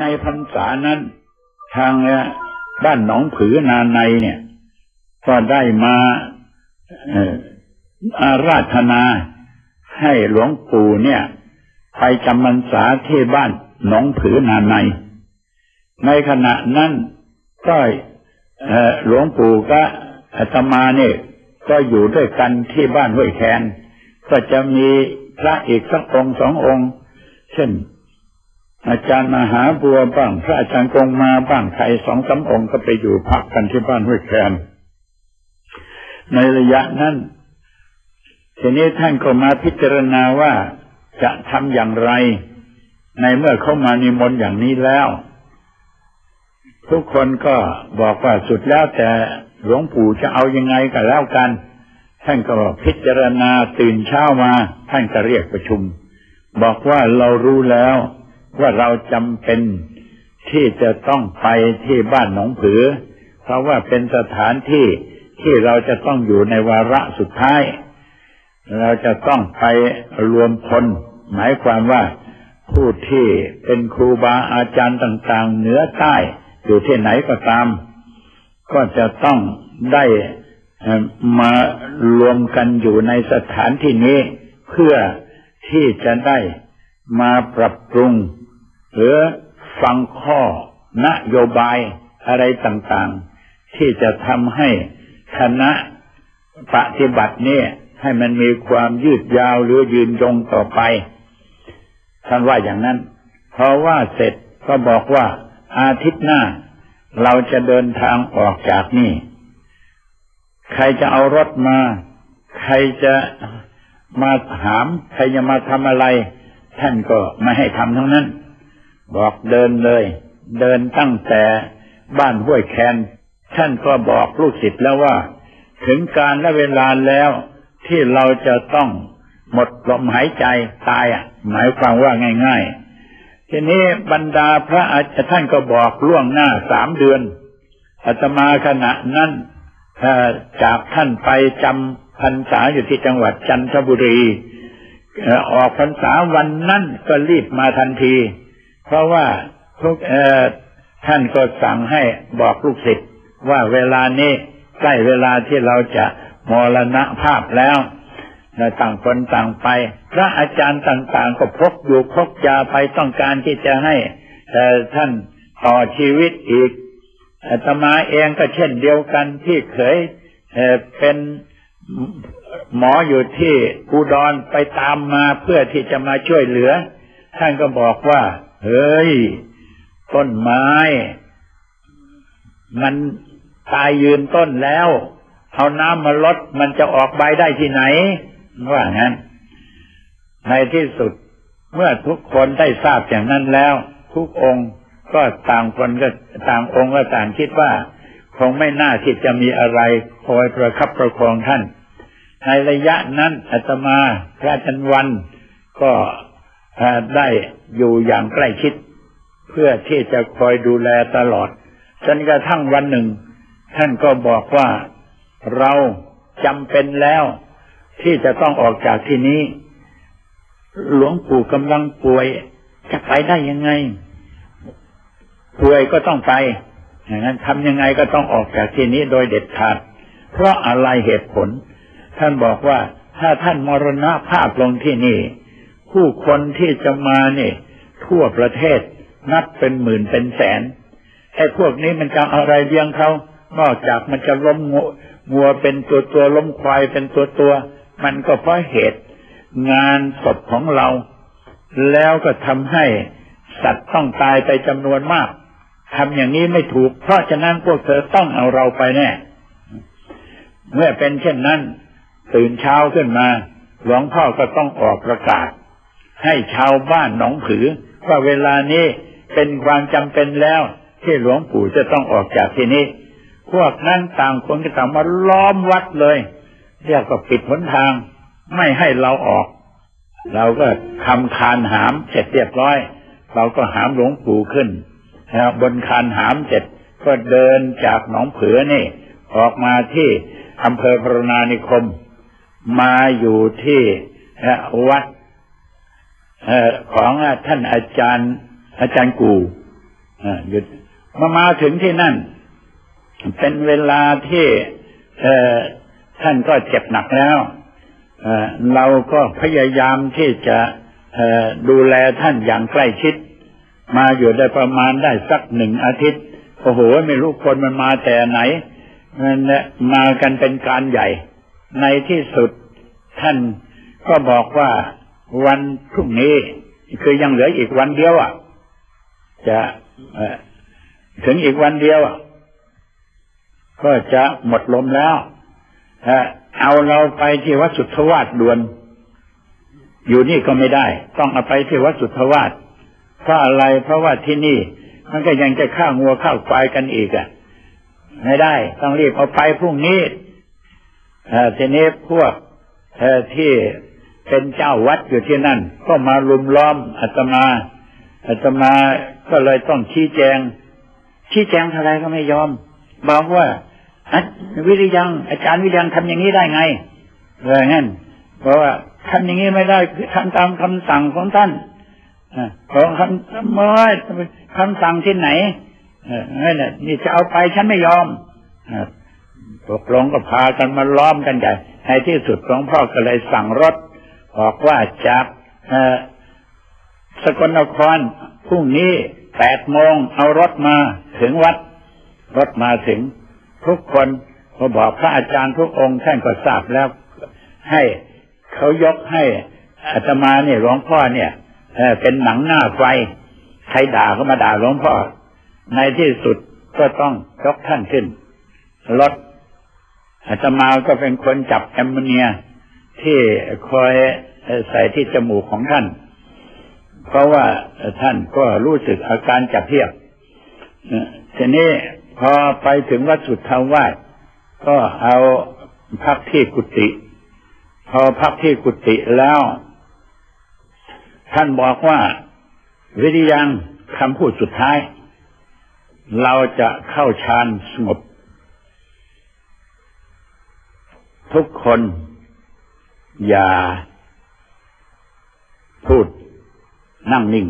ในพรรษานั้น ทางบ้านหนองผือนาในเนี่ย ก็ได้มาอาราธนาให้หลวงปู่เนี่ย ไปจำพรรษาที่บ้านหนองผือนาใน ในขณะนั้นก็หลวงปู่ก็อาตมาเนี่ยก็อยู่ด้วยกันที่บ้านห้วยแคนก็จะมีพระอีกสักองค์สององค์ เช่น อาจารย์มหาบัวบ้าง พระอาจารย์กงมาบ้างใครสองสาองค์ก็ไปอยู่พักกันที่บ้านห้วยแคนในระยะนั้นทีนี้ท่านก็มาพิจารณาว่าจะทำอย่างไร ในเมื่อเข้ามานิมนต์อย่างนี้แล้ว ทุกคนก็บอกว่าสุดแล้วแต่หลวงปู่จะเอายังไงกันแล้วกัน ท่านก็พิจารณาตื่นเช้ามา ท่านก็เรียกประชุม บอกว่าเรารู้แล้ว ว่าเราจำเป็นที่จะต้องไปที่บ้านหนองผือ เพราะว่าเป็นสถานที่ที่เราจะต้องอยู่ในวาระสุดท้าย เราจะต้องไปรวมพลหมายความว่าผู้ที่เป็นครูบาอาจารย์ต่าง ๆ เหนือใต้ อยู่ที่ไหนก็ตาม ก็จะต้องได้มารวมกันอยู่ในสถานที่นี้ เพื่อที่จะได้มาปรับปรุง หรือฟังข้อนโยบายอะไรต่างๆ ที่จะทำให้คณะปฏิบัติเนี่ย ให้มันมีความยืดยาวหรือยืนยงต่อไปท่านว่าอย่างนั้น เพราะว่าเสร็จก็บอกว่าอาทิตย์หน้า เราจะเดินทางออกจากนี่ ใครจะเอารถมา ใครจะมาถาม ใครจะมาทำอะไร ท่านก็ไม่ให้ทำทั้งนั้น บอกเดินเลย เดินตั้งแต่บ้านห้วยแคนท่านก็บอกลูกศิษย์แล้วว่า ถึงการและเวลาแล้วที่เราจะต้องหมดลมหายใจตายอะ หมายความว่าง่าย ๆ ทีนี้บรรดาพระอาจารย์ท่านก็บอกล่วงหน้าสามเดือนอาตมาขณะนั้นจากท่านไปจำพรรษาอยู่ที่จังหวัดจันทบุรีออกพรรษาวันนั้นก็รีบมาทันที เพราะว่าทุกท่านก็สั่งให้บอกลูกศิษย์ว่าเวลานี้ใกล้เวลาที่เราจะมรณภาพแล้วต่างคนต่างไป พระอาจารย์ต่าง ๆ ก็พกอยู่พกยาไปต้องการที่จะให้ท่านต่อชีวิตอีกอาตมาเองก็เช่นเดียวกันที่เคยเป็นหมออยู่ที่อุดรไปตามมาเพื่อที่จะมาช่วยเหลือ ท่านก็บอกว่า เฮ้ย ต้นไม้ มันตายยืนต้นแล้ว เอาน้ำมาลดมันจะออกใบได้ที่ไหนว่างั้น ในที่สุดเมื่อทุกคนได้ทราบอย่างนั้นแล้ว ทุกองค์ก็ต่างคนก็ต่างองค์ก็ต่างคิดว่า คงไม่น่าที่จะมีอะไรคอยประคับประคองท่าน ในระยะนั้นอาตมาพระจันวันก็ ได้อยู่อย่างใกล้ชิด เพื่อที่จะคอยดูแลตลอดจนกระทั่งวันหนึ่ง ท่านก็บอกว่าเราจำเป็นแล้ว ที่จะต้องออกจากที่นี้ หลวงปู่กำลังป่วย จะไปได้ยังไง ป่วยก็ต้องไปอย่างนั้นทำยังไงก็ต้องออกจากที่นี้โดยเด็ดขาด เพราะอะไรเหตุผล ท่านบอกว่าถ้าท่านมรณภาพลงที่นี่ ผู้คนที่จะมาเนี่ยทั่วประเทศนับเป็นหมื่นเป็นแสนไอ้พวกนี้มันจะอะไรเลี้ยงเขา นอกจากมันจะล้มงัวเป็นตัวตัวล้มควายเป็นตัวตัว มันก็เพราะเหตุ งานศพของเรา แล้วก็ทำให้สัตว์ต้องตายไปจำนวนมากทำอย่างนี้ไม่ถูก เพราะฉะนั้นพวกเธอต้องเอาเราไปแน่ เมื่อเป็นเช่นนั้น ตื่นเช้าขึ้นมา หลวงพ่อก็ต้องออกประกาศ ให้ชาวบ้านหนองผือ ว่าเวลานี้เป็นความจำเป็นแล้ว ที่หลวงปู่จะต้องออกจากที่นี้ พวกนั้นต่างคนก็ต่างมาล้อมวัดเลย เรียกว่าปิดหนทาง ไม่ให้เราออก เราก็ทำคานหามเสร็จเรียบร้อย เราก็หามหลวงปู่ขึ้นบนคานหามเสร็จก็เดินจากหนองเผือนี่ ออกมาที่อำเภอพรนานิคม มาอยู่ที่วัด ของท่านอาจารย์ อาจารย์กูหยุดมามาถึงที่นั่น เป็นเวลาที่ท่านก็เจ็บหนักแล้วเราก็พยายามที่จะดูแลท่านอย่างใกล้ชิด มาอยู่ได้ประมาณได้สักหนึ่งอาทิตย์โอ้โหไม่รู้คนมันมาแต่ไหนมันมากันเป็นการใหญ่ ในที่สุดท่านก็บอกว่า วันพรุ่งนี้คือยังเหลืออีกวันเดียวอะ จะถึงอีกวันเดียวอะก็จะหมดลมแล้วเอาเราไปที่วัดสุทธวาสด่วน อยู่นี่ก็ไม่ได้ ต้องเอาไปที่วัดสุทธวาสเพราะอะไรเพราะว่าที่นี่ มันก็ยังจะฆ่างัวฆ่าควายกันอีกอะ ไม่ได้ ต้องรีบเอาไปพรุ่งนี้เทีนี้พวกที่ เป็นเจ้าวัดอยู่ที่นั่น ก็มารุมล้อมอาตมาอาตมาก็เลยต้องชี้แจง ชี้แจงเท่าไรก็ไม่ยอม บอกว่าวิริยัง อาจารย์วิริยังทำอย่างนี้ได้ไงเอองั้นเพราะว่าทำอย่างนี้ไม่ได้คือทำตามคำสั่งของท่านอของคำไม่คำสั่งที่ไหนเออนั่นน่ะนี่จะเอาไปฉันไม่ยอมอตกลงก็พากันมาล้อมกันใหญ่ในที่สุดหลวงพ่อก็เลยสั่งรถ บอกว่าจากสกลนครพรุ่งนี้แปดโมงเอารถมาถึงวัด รถมาถึง ทุกคนก็บอกพระอาจารย์ทุกองค์ท่านก็ทราบแล้ว ให้เขายกให้อาตมาเนี่ยหลวงพ่อเนี่ยเเป็นหนังหน้าไฟใครด่าก็มาด่าหลวงพ่อ ในที่สุดก็ต้องยกท่านขึ้นรถอาตมาก็เป็นคนจับแอมโมเนีย ที่คอยใส่ที่จมูกของท่าน เพราะว่าท่านก็รู้สึกอาการจับเพียบเอ่อทีนี้พอไปถึงวัดสุทธาวาสก็เอาพักที่กุฏิพอพักที่กุฏิแล้ว ท่านบอกว่า วิริยังคำพูดสุดท้าย เราจะเข้าฌานสงบ ทุกคน อย่าพูดนั่งนิ่ง